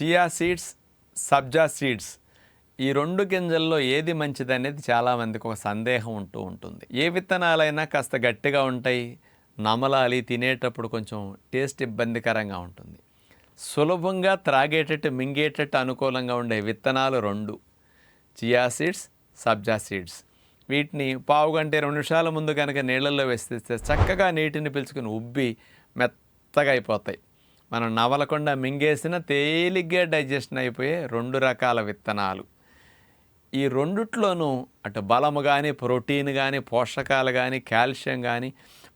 Chia seeds sabja seeds ఈ రెండు గింజల్లో ఏది మంచిది అనేది చాలామందికి ఒక సందేహం ఉంటూ ఉంటుంది. ఏ విత్తనాలైనా కాస్త గట్టిగా ఉంటాయి నమలాలి తినేటప్పుడు కొంచెం టేస్ట్ ఇబ్బందికరంగా ఉంటుంది. సులభంగా త్రాగేటట్టు మింగేటట్టు అనుకూలంగా ఉండే విత్తనాలు రెండు. Chia seeds sabja seeds. వీటిని పావు గంట రెండు నిమిషాల ముందు కనుక నీళ్ళల్లో వేస్తే చక్కగా నీటిని పీల్చుకుని ఉబ్బి మెత్తగా అయిపోతాయి. మనం నవలకుండా మింగేసిన తేలిగ్గా డైజెషన్ అయిపోయే రెండు రకాల విత్తనాలు. ఈ రెండిట్లోనూ అటు బలము కానీ ప్రోటీన్ కానీ పోషకాలు కానీ కాల్షియం కానీ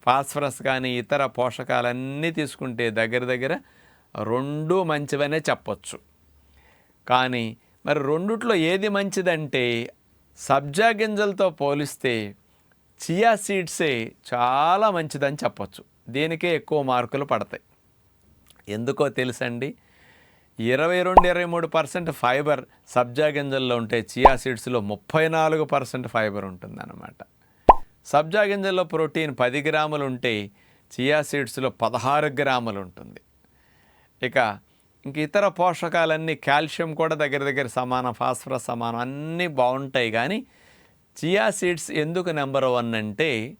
ఫాస్ఫరస్ కానీ ఇతర పోషకాలన్నీ తీసుకుంటే దగ్గర దగ్గర రెండు మంచివనే చెప్పొచ్చు. కానీ మరి రెండిట్లో ఏది మంచిదంటే సబ్జా గింజలతో పోలిస్తే చియా సీడ్సే చాలా మంచిదని చెప్పొచ్చు. దీనికే ఎక్కువ మార్కులు పడతాయి. ఎందుకో తెలుసండి? ఇరవై రెండు ఇరవై మూడు పర్సెంట్ ఫైబర్ సబ్జా గింజల్లో ఉంటే చియా సీడ్స్లో ముప్పై నాలుగు పర్సెంట్ ఫైబర్ ఉంటుందన్నమాట. సబ్జా గింజల్లో ప్రోటీన్ పది గ్రాములు ఉంటే చియా సీడ్స్లో పదహారు గ్రాములు ఉంటుంది. ఇక ఇంక ఇతర పోషకాలన్నీ కాల్షియం కూడా దగ్గర దగ్గర సమానం ఫాస్ఫరస్ సమానం అన్నీ బాగుంటాయి కానీ చియా సీడ్స్ ఎందుకు నెంబర్ వన్ అంటే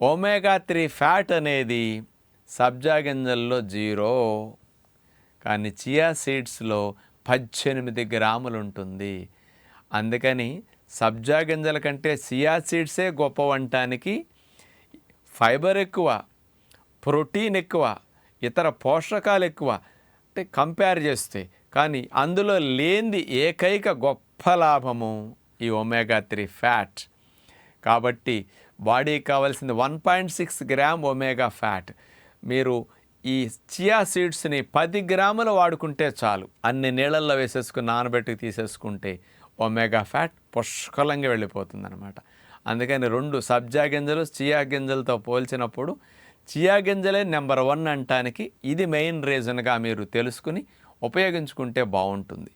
ఒమేగా త్రీ ఫ్యాట్ అనేది సబ్జా గింజల్లో జీరో కానీ చియా సీడ్స్లో పద్దెనిమిది గ్రాములు ఉంటుంది అందుకని సబ్జా గింజల కంటే సియా సీడ్సే గొప్ప వంటానికి ఫైబర్ ఎక్కువ ప్రోటీన్ ఎక్కువ ఇతర పోషకాలు ఎక్కువ అంటే కంపేర్ చేస్తే. కానీ అందులో లేనిది ఏకైక గొప్ప లాభము ఈ ఒమేగా త్రీ ఫ్యాట్. కాబట్టి బాడీకి కావాల్సింది one point six gram omega fat. మీరు ఈ చియా సీడ్స్ని పది గ్రాములు వాడుకుంటే చాలు. అన్ని నీళ్ళల్లో వేసేసుకుని నానబెట్టి తీసేసుకుంటే ఒమేగా ఫ్యాట్ పుష్కలంగా వెళ్ళిపోతుంది అనమాట అందుకని రెండు సబ్జా గింజలు చియా గింజలతో పోల్చినప్పుడు చియా గింజలే నెంబర్ వన్ అంటానికి ఇది మెయిన్ రీజన్గా మీరు తెలుసుకుని ఉపయోగించుకుంటే బాగుంటుంది.